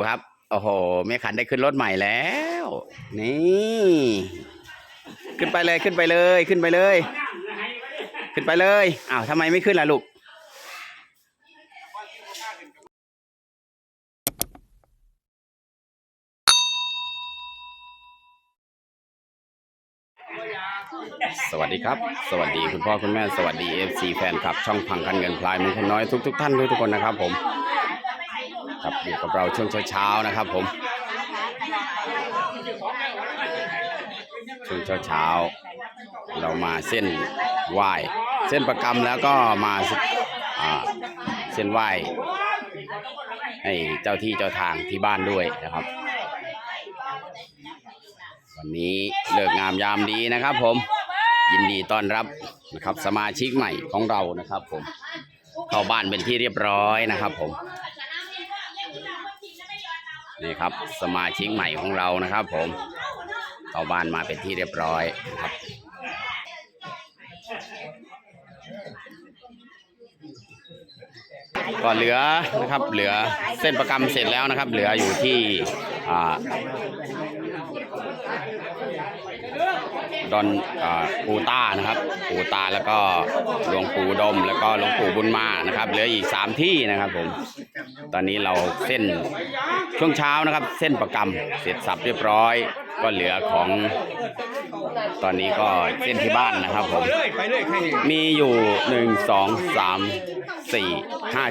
ครับ โอ้โหแม่ขันได้ขึ้นรถใหม่แล้ว นี่ ขึ้นไปเลยขึ้นไปเลยขึ้นไปเลย ขึ้นไปเลยอ้าวทำไมไม่ขึ้นล่ะลูกสวัสดีครับ สวัสดีคุณพ่อคุณแม่สวัสดีเอฟซีแฟนคลับ ช่องพังคันเงินพลายมือคนน้อยทุกทุกท่านทุกทุกคนนะครับผม ครับอยู่กับเราช่วงเช้าๆนะครับ ผมช่วงเช้าๆเรามาเส้นไหว้เส้นประกรรมแล้วก็มาเส้นไหว้ให้เจ้าที่เจ้าทางที่บ้านด้วยนะครับ วันนี้เลิกงามยามดีนะครับ ผมยินดีต้อนรับนะครับสมาชิกใหม่ของเรานะครับ ผมเข้าบ้านเป็นที่เรียบร้อยนะครับ ผม นี่ครับสมาชิกใหม่ของเรานะครับ ผมเข้าบ้านมาเป็นที่เรียบร้อยครับก็เหลือนะครับ เหลือเส้นประกรรมเสร็จแล้วนะครับ เหลืออยู่ที่อ่าดอนอูต้านะครับปูตาแล้วก็หลวงปู่ดม แล้วก็หลวงปู่บุญมานะครับ เหลืออีกสามที่นะครับผม ตอนนี้เราเส้นช่วงเช้านะครับ เส้นประกรรมเสร็จสับเรียบร้อย ก็เหลือของ ตอนนี้ก็เส้นที่บ้านนะครับผมมีอยู่หนึ่งสองสามสี่ห้า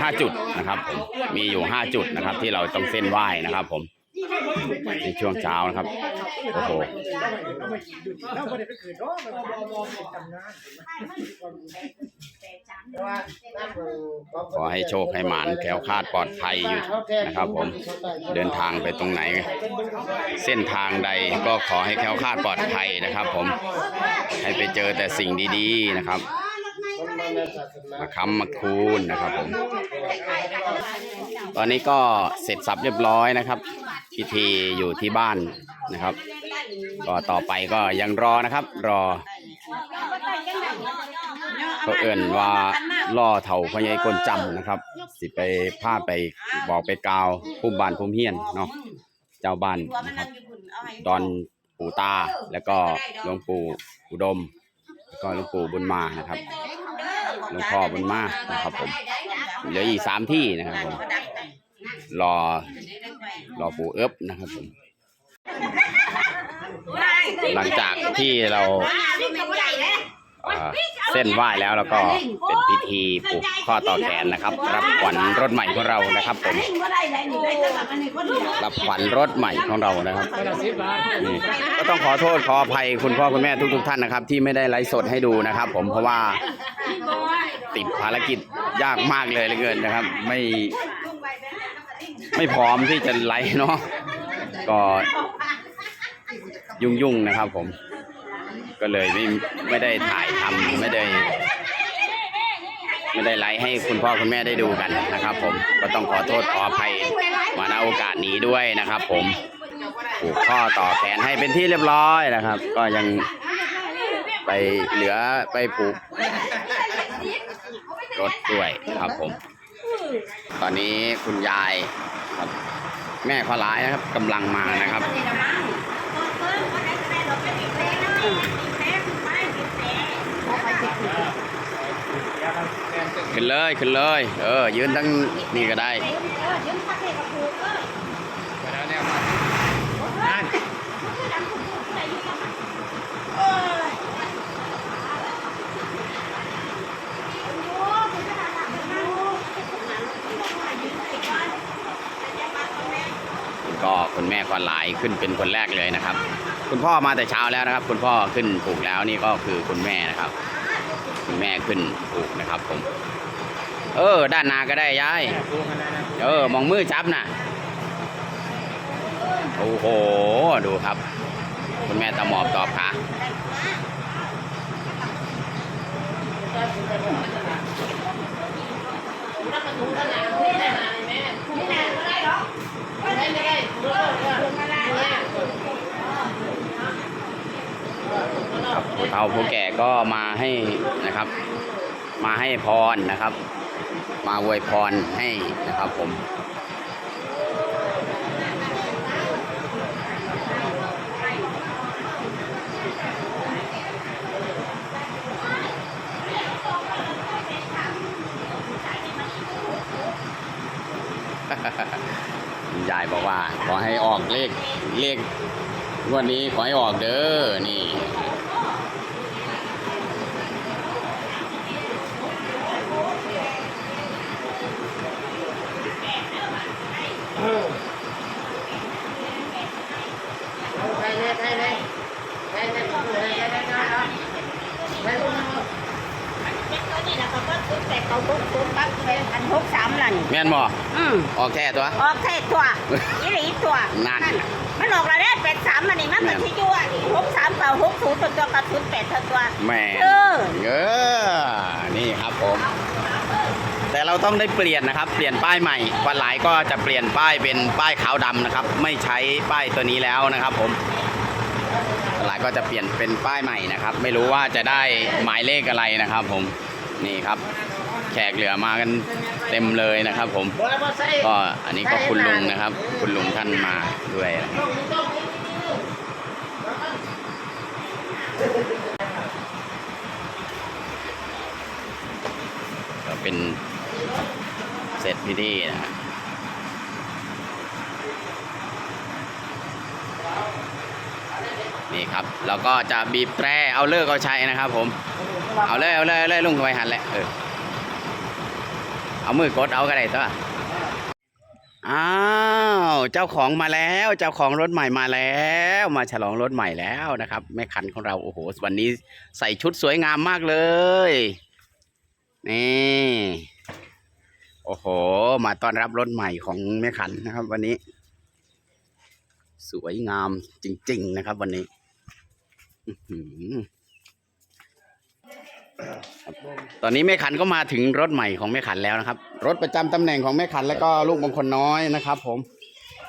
ห้าจุดนะครับผมมีอยู่ห้าจุดนะครับ ที่เราต้องเส้นไหว้นะครับผม ในช่วงเช้านะครับ โอ้โหขอให้โชคให้หมานแควคาดปลอดภัยอยู่นะครับ ผม เดินทางไปตรงไหน เส้นทางใดก็ขอให้แควคาดปลอดภัยนะครับ ผม ให้ไปเจอแต่สิ่งดีๆนะครับมาค้ำมาคูณนะครับผม ตอนนี้ก็เสร็จสับเรียบร้อยนะครับ พิธีอยู่ที่บ้านนะครับ ก็ต่อไปก็ยังรอนะครับ รอเขาเอิ่นว่าล่อเถาพญายกลจำนะครับ สิไปพาไปบอกไปกาวผู้บ้านผู้เฮียนเนาะเจ้าบ้านนะครับดอนปู่ตาแล้วก็หลวงปู่อุดม แล้วก็หลวงปู่บุญมานะครับหลวงพ่อบุญมานะครับผมเหลืออีกสามที่นะครับผมรอ รอปู่เอิบนะครับผมหลังจากที่เราเอ่อเส้นไหว้แล้วแล้วก็เป็นพิธีปลูกข้อต่อแขนนะครับ รับขวัญรถใหม่ของเรานะครับผมรับขวัญรถใหม่ของเรานะครับนี่ก็ต้องขอโทษขออภัยคุณพ่อคุณแม่ทุก ๆ ท่านนะครับ ที่ไม่ได้ไลฟ์สดให้ดูนะครับ ผมเพราะว่าติดภารกิจยากมากเลยเหลือเกินนะครับ ไม่ ไม่พร้อมที่จะไลฟ์เนาะก็ยุ่งๆนะครับผม ก็เลยไม่ไม่ได้ถ่ายทำไม่ได้ ไม่ได้ไลฟ์ให้คุณพ่อคุณแม่ได้ดูกันนะครับ ผมก็ต้องขอโทษขออภัยมาณโอกาสนี้ด้วยนะครับ ผมผูกข้อต่อแขนให้เป็นที่เรียบร้อยนะครับ ก็ยังไปเหลือไปผูกรถด้วยครับผม ตอนนี้คุณยายครับแม่ขอร้ายนะครับกำลังมานะครับ ขึ้นเลยขึ้นเลย เออ ยืนทั้งนี่ก็ได้ ก็คุณแม่ก็หลายขึ้นเป็นคนแรกเลยนะครับ คุณพ่อมาแต่เช้าแล้วนะครับ คุณพ่อขึ้นปลูกแล้วนี่ก็คือคุณแม่นะครับ คุณแม่ขึ้นปลูกนะครับผม เออ ด้านนาก็ได้ยายเออ มองมือจับน่ะโอ้โหดูครับ คุณแม่ตะหมอบตอบค่ะครับผู้ เต่ผู้แก่ก็มาให้นะครับ มาให้พรนะครับ มาอวยพรให้นะครับผมยายบอกว่า ขอให้ออกเลขเลขวันนี้ขอให้ออกเด้อนี่ เขาปุ๊บปุ๊บปั๊บเป็นพันหกสามลันแม่นบ่อืมออกแค่ตัว ออกแค่ตัวยี่หลีตัวนั่นน่ะมันออกแล้วได้เป็ดสามมันนี่มันก็ที่ยั่วนี่หกสามเปล่าหกศูนย์ตัวตัวกับศูนย์แปดตัวตัวแม่เออเออนี่ครับผม แต่เราต้องได้เปลี่ยนนะครับ เปลี่ยนป้ายใหม่วันหลายก็จะเปลี่ยนป้ายเป็นป้ายขาวดำนะครับ ไม่ใช้ป้ายตัวนี้แล้วนะครับ ผมวันหลายก็จะเปลี่ยนเป็นป้ายใหม่นะครับ ไม่รู้ว่าจะได้หมายเลขอะไรนะครับ ผมนี่ครับแข กเหลือมากันเต็มเลยนะครับ ผมก็อันนี้ก็คุณลุงนะครับ คุณลุงท่านมาด้วยก็เป็นเสร็จพิธีนะฮะนี่ครับเราก็จะบีบแตรเอาเลิกเอาใช้นะครับ ผม เอาเลยเอาเลยเอาเลยลุงไปหันแหละเออ เอามือกดเอาก็ได้ตัวอ้าวเจ้าของมาแล้ว เจ้าของรถใหม่มาแล้ว มาฉลองรถใหม่แล้วนะครับ แม่ขันของเราโอ้โหวันนี้ใส่ชุดสวยงามมากเลยนี่โอ้โห มาต้อนรับรถใหม่ของแม่ขันนะครับ วันนี้ สวยงามจริง ๆ นะครับ วันนี้อื ตอนนี้แม่ขันก็มาถึงรถใหม่ของแม่ขันแล้วนะครับ รถประจำตำแหน่งของแม่ขันแล้วก็ลูกมงคลน้อยนะครับ ผม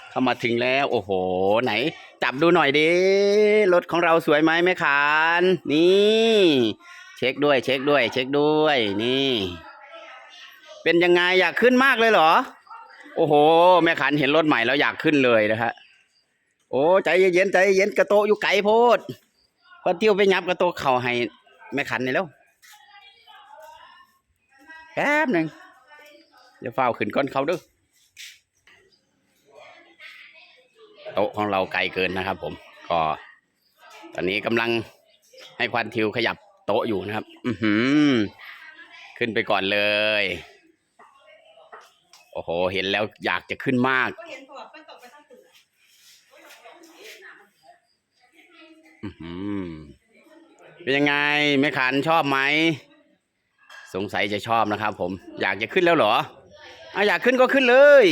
เข้ามาถึงแล้ว โอ้โห ไหน จับดูหน่อยดิรถของเราสวยไหมแม่ขันนี่ เช็คด้วย เช็คด้วย เช็คด้วย นี่ เป็นยังไงอยากขึ้นมากเลยเหรอ โอ้โห แม่ขันเห็นรถใหม่แล้วอยากขึ้นเลยนะฮะโอ้ใจเย็นใจเย็นกระโตอยู่ไกลโพดพอเที่ยวไปยับกระโตเข่าให้แม่ขันนี่แล้ว แป๊บหนึ่งเดี๋ยวเฝ้าขึ้นก้อนเขาด้วยโต๊ะของเราไกลเกินนะครับ ผม ก็ ตอนนี้กำลังให้ควันทิวขยับโต๊ะอยู่นะครับ อือหือ ขึ้นไปก่อนเลย โอ้โห เห็นแล้วอยากจะขึ้นมากอือหือเป็นยังไงแม่ขันชอบไหม สงสัยจะชอบนะครับ ผม อยากจะขึ้นแล้วเหรออะอยากขึ้นก็ขึ้นเลย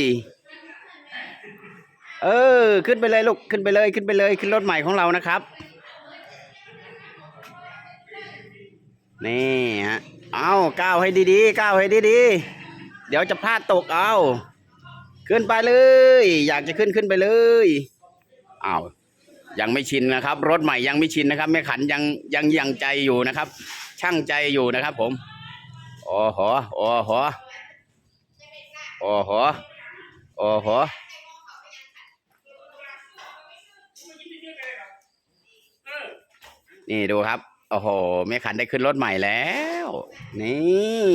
เออ ขึ้นไปเลยลูก ขึ้นไปเลย ขึ้นไปเลย ขึ้นรถใหม่ของเรานะครับ นี่ฮะ เอาก้าวให้ดีๆ ก้าวให้ดีๆ เดี๋ยวจะพลาดตกเอา ขึ้นไปเลย อยากจะขึ้นขึ้นไปเลยเอ้ายังไม่ชินนะครับ รถใหม่ยังไม่ชินนะครับแม่ขันยังยังยังใจอยู่นะครับ ช่างใจอยู่นะครับผม อ้โหโอ้โหโอ้โหโอ้โหนี่ดูครับ โอ้โหแม่ขันได้ขึ้นรถใหม่แล้ว นี่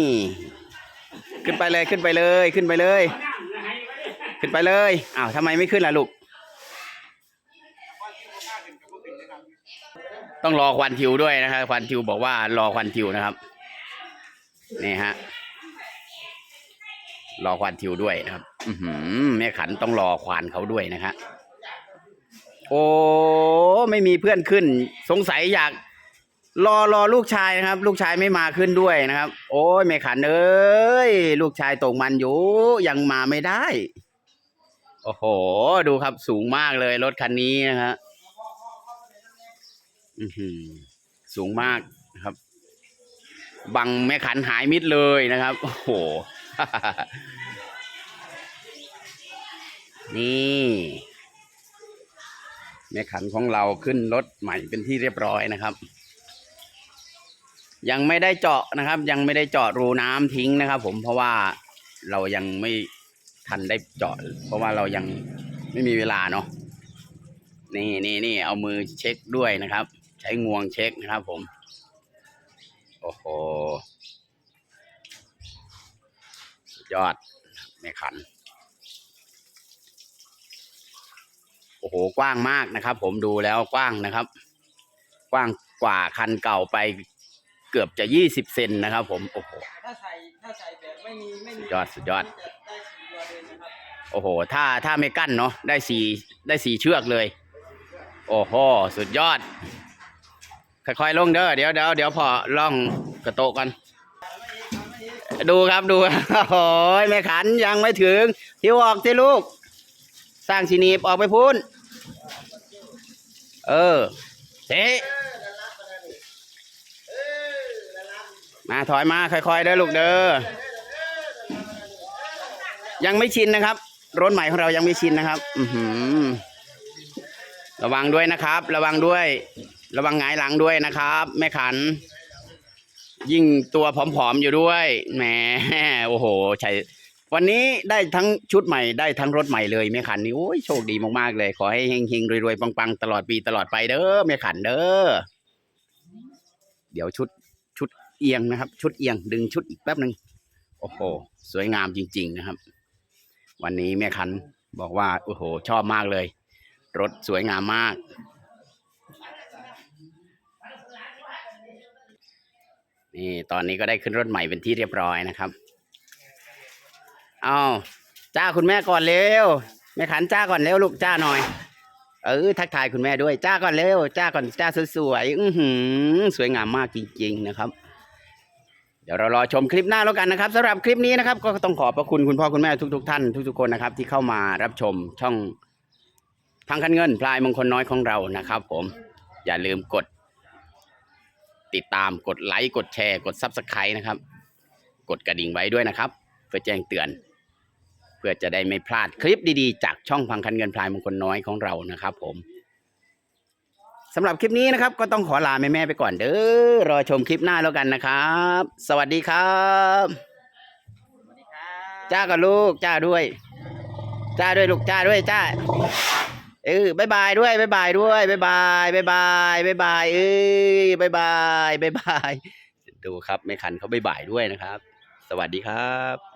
ขึ้นไปเลยขึ้นไปเลยขึ้นไปเลย ขึ้นไปเลย อ้าวทำไมไม่ขึ้นล่ะลูก ต้องรอควันทิวด้วยนะครับควันทิวบอกว่ารอควันทิวนะครับ นี่ฮะ รอควานทิวด้วยนะครับ อืแม่ขันต้องรอควานเขาด้วยนะฮะโอ้ไม่มีเพื่อนขึ้น สงสัยอยาก รอรอลูกชายนะครับ ลูกชายไม่มาขึ้นด้วยนะครับ โอ้ยแม่ขันเอ้ยลูกชายตกมันอยู่ยังมาไม่ได้ โอ้โห ดูครับสูงมากเลยรถคันนี้นะฮะอือหือสูงมาก บังแม่ขันหายมิดเลยนะครับ โอ้โห นี่ แม่ขันของเราขึ้นรถใหม่เป็นที่เรียบร้อยนะครับ ยังไม่ได้เจาะนะครับ ยังไม่ได้เจาะรูน้ำทิ้งนะครับ ผมเพราะว่าเรายังไม่ทันได้เจาะ เพราะว่าเรายังไม่มีเวลาเนาะนี่นี่นี่เอามือเช็คด้วยนะครับ ใช้งวงเช็คนะครับผม โอ้โหสุดยอดแม่ขัน โอ้โห กว้างมากนะครับ ผมดูแล้วกว้างนะครับ กว้างกว่าคันเก่าไปเกือบจะยี่สิบเซนนะครับ ผมโอ้โหถ้าใส่ถ้าใส่แบบไม่มีไม่มีสุดยอดสุดยอดจะได้สี่ตัวเลยนะครับโอ้โห ถ้าถ้าไม่กั้นเนาะได้สี่ได้สี่เชือกเลย โอ้โห สุดยอด ค่อยๆลงเด้อเดี๋ยวเดี๋ยวเดี๋ยวพอล่องกระโตกันดูครับดูโอ้ยแม่ขันยังไม่ถึงทิวออกสิลูก สร้างชินีบออกไปพูนเออเจ๊มาถอยมาค่อยๆเด้อลูกเด้อยังไม่ชินนะครับ รถใหม่ของเรายังไม่ชินนะครับ อืระวังด้วยนะครับ ระวังด้วย ระวังงายหลังด้วยนะครับ แม่ขัน ยิ่งตัวผอมๆอยู่ด้วยแหมโอ้โหใช่วันนี้ได้ทั้งชุดใหม่ได้ทั้งรถใหม่เลยแม่ขันนี่โอ้ยโชคดีมากๆเลย ขอให้เฮงๆรวยๆปังๆตลอดปีตลอดไปเด้อแม่ขันเด้อเดี๋ยวชุดชุดเอียงนะครับ ชุดเอียงดึงชุดอีกแป๊บหนึ่งโอ้โห สวยงามจริง ๆ นะครับ วันนี้แม่ขันบอกว่าโอ้โห ชอบมากเลย รถสวยงามมาก นี่ตอนนี้ก็ได้ขึ้นรถใหม่เป็นที่เรียบร้อยนะครับ เอาจ้าคุณแม่ก่อนเร็วแม่ขันจ้าก่อนเร็วลูกจ้าหน่อย เออทักทายคุณแม่ด้วยจ้าก่อนเร็วจ้าก่อนจ้าสวยๆอือหือสวยงามมากจริง ๆ นะครับ เดี๋ยวเรารอชมคลิปหน้าแล้วกันนะครับสำหรับคลิปนี้นะครับ ก็ต้องขอบพระคุณคุณพ่อคุณแม่ทุก ๆ ท่านทุกๆคนนะครับ ที่เข้ามารับชมช่องทางคันเงิน พลายมงคลน้อยของเรานะครับ ผมอย่าลืมกด ติดตามกดไลค์กดแชร์ กดซับสไครต์นะครับ กดกระดิ่งไว้ด้วยนะครับ เพื่อแจ้งเตือน เพื่อจะได้ไม่พลาดคลิปดีๆ จากช่องพังคันเงินพลายมงคลน้อยของเรานะครับ ผมสำหรับคลิปนี้นะครับ ก็ต้องขอลาแม่ๆไปก่อนเด้อรอชมคลิปหน้าแล้วกันนะครับ สวัสดีครับสวัสดีครับจ้ากับลูกจ้าด้วย จ้าด้วยลูกจ้าด้วยจ้า เออบายบายด้วยบายบายด้วยบายบายบายบายบายบายเอ้ยบายบายบายบายดูครับไม่ขันเขาบายบายด้วยนะครับ สวัสดีครับ